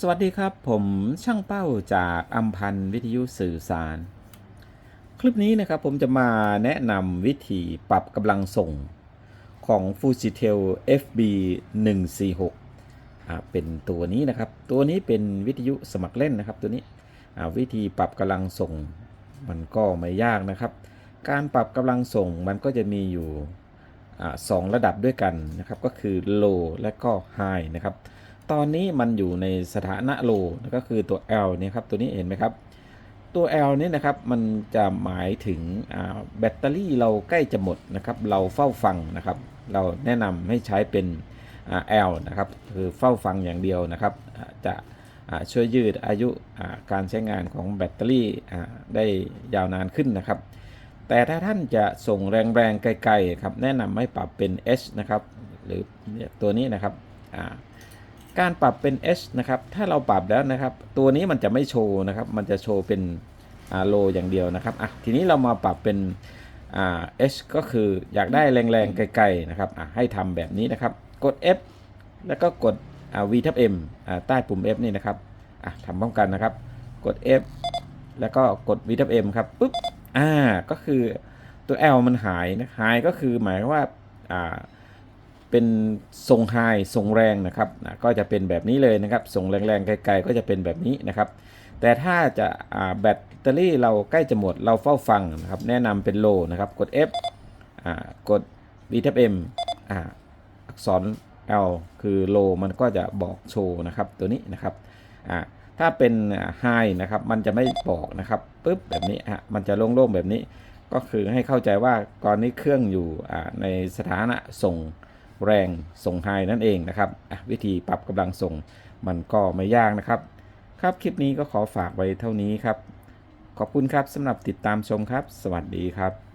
สวัสดีครับ ผมช่างเป้าจากอัมพันวิทยุสื่อสาร คลิปนี้นะครับผมจะมาแนะนำวิธีปรับกำลังส่งของ Fujitel FB 146อ่าเป็นตัวนี้นะครับ ตัวนี้เป็นวิทยุสมัครเล่นนะครับตัวนี้อ่าวิธีปรับกำลังส่ง มันก็ไม่ยากนะครับ การปรับกำลังส่งมันก็จะมีอยู่อาสองระดับด้วยกันนะครับ ก็คือ low และก็ high นะครับ ตอนนี้มันอยู่ในสถานะ low ก็คือตัว L เนี่ยครับตัวนี้เห็นไหมครับ ตัว L เนี่ยนะครับมันจะหมายถึงแบตเตอรี่เราใกล้จะหมดนะครับเราเฝ้าฟังนะครับเราแนะนำให้ใช้เป็น L นะครับคือเฝ้าฟังอย่างเดียวนะครับจะช่วยยืดอายุการใช้งานของแบตเตอรี่ได้ยาวนานขึ้นนะครับ แต่ถ้าท่านจะส่งแรงๆไกลๆครับแนะนำให้ปรับเป็น H นะครับหรือตัวนี้นะครับ การปรับเป็น H นะครับ ถ้าเราปรับแล้วนะครับ ตัวนี้มันจะไม่โชว์นะครับ มันจะโชว์เป็นโลอย่างเดียวนะครับอะทีนี้เรามาปรับเป็นอ่า H ก็คืออยากได้แรงๆไกลๆนะครับอะให้ทำแบบนี้นะครับ กด F แล้วก็กด V ทับ M อ่าใต้ปุ่ม F นี่นะครับอะทำพร้อมกันนะครับ กด F แล้วก็กด V ทับ M ครับปุ๊บอ่าก็คือตัว L มันหายนะหายก็คือหมายว่าอ่า เป็นทรงไฮทรงแรงนะครับนะก็จะเป็นแบบนี้เลยนะครับทรงแรงๆไกลๆก็จะเป็นแบบนี้นะครับ แต่ถ้าจะาแบตเตอรี่เราใกล้จะหมดเราเฝ้าฟังนะครับ แนะนำเป็นโลนะครับ กด F กด V ทับ M อักษร L คือโลมันก็จะบอกโชว์นะครับตัวนี้นะครับถ้าเป็นไฮนะครับมันจะไม่บอกนะครับปุ๊บแบบนี้ฮะมันจะโล่งๆแบบนี้ ก็คือให้เข้าใจว่าตอนนี้เครื่องอยู่ในสถานะส่ง แรงส่งไฮนั่นเองนะครับวิธีปรับกำลังส่งมันก็ไม่ยากนะครับ ครับคลิปนี้ก็ขอฝากไว้เท่านี้ครับ ขอบคุณครับสำหรับติดตามชมครับ สวัสดีครับ